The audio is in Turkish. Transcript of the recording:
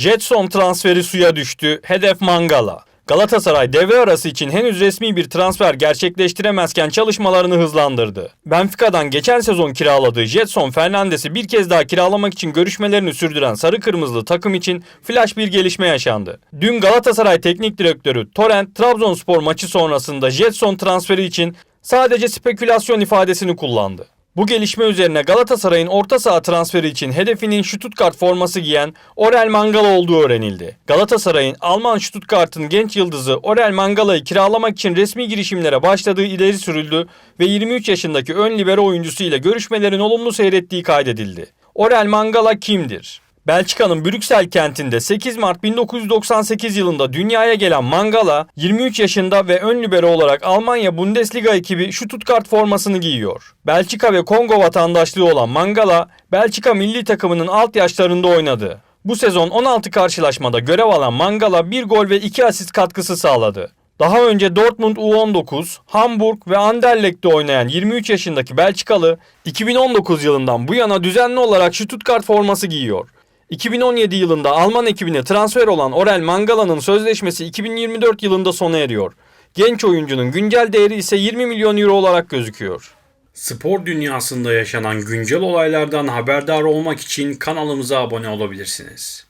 Jetson transferi suya düştü. Hedef Mangala. Galatasaray devre arası için henüz resmi bir transfer gerçekleştiremezken çalışmalarını hızlandırdı. Benfica'dan geçen sezon kiraladığı Jetson Fernandes'i bir kez daha kiralamak için görüşmelerini sürdüren sarı kırmızılı takım için flash bir gelişme yaşandı. Dün Galatasaray Teknik Direktörü Torrent Trabzonspor maçı sonrasında Jetson transferi için sadece spekülasyon ifadesini kullandı. Bu gelişme üzerine Galatasaray'ın orta saha transferi için hedefinin Stuttgart forması giyen Orel Mangala olduğu öğrenildi. Galatasaray'ın Alman Stuttgart'ın genç yıldızı Orel Mangala'yı kiralamak için resmi girişimlere başladığı ileri sürüldü ve 23 yaşındaki ön libero oyuncusu ile görüşmelerin olumlu seyrettiği kaydedildi. Orel Mangala kimdir? Belçika'nın Brüksel kentinde 8 Mart 1998 yılında dünyaya gelen Mangala 23 yaşında ve ön libero olarak Almanya Bundesliga ekibi Stuttgart formasını giyiyor. Belçika ve Kongo vatandaşlığı olan Mangala, Belçika milli takımının alt yaşlarında oynadı. Bu sezon 16 karşılaşmada görev alan Mangala 1 gol ve 2 asist katkısı sağladı. Daha önce Dortmund U19, Hamburg ve Anderlecht'te oynayan 23 yaşındaki Belçikalı 2019 yılından bu yana düzenli olarak Stuttgart forması giyiyor. 2017 yılında Alman ekibine transfer olan Orel Mangala'nın sözleşmesi 2024 yılında sona eriyor. Genç oyuncunun güncel değeri ise 20 milyon euro olarak gözüküyor. Spor dünyasında yaşanan güncel olaylardan haberdar olmak için kanalımıza abone olabilirsiniz.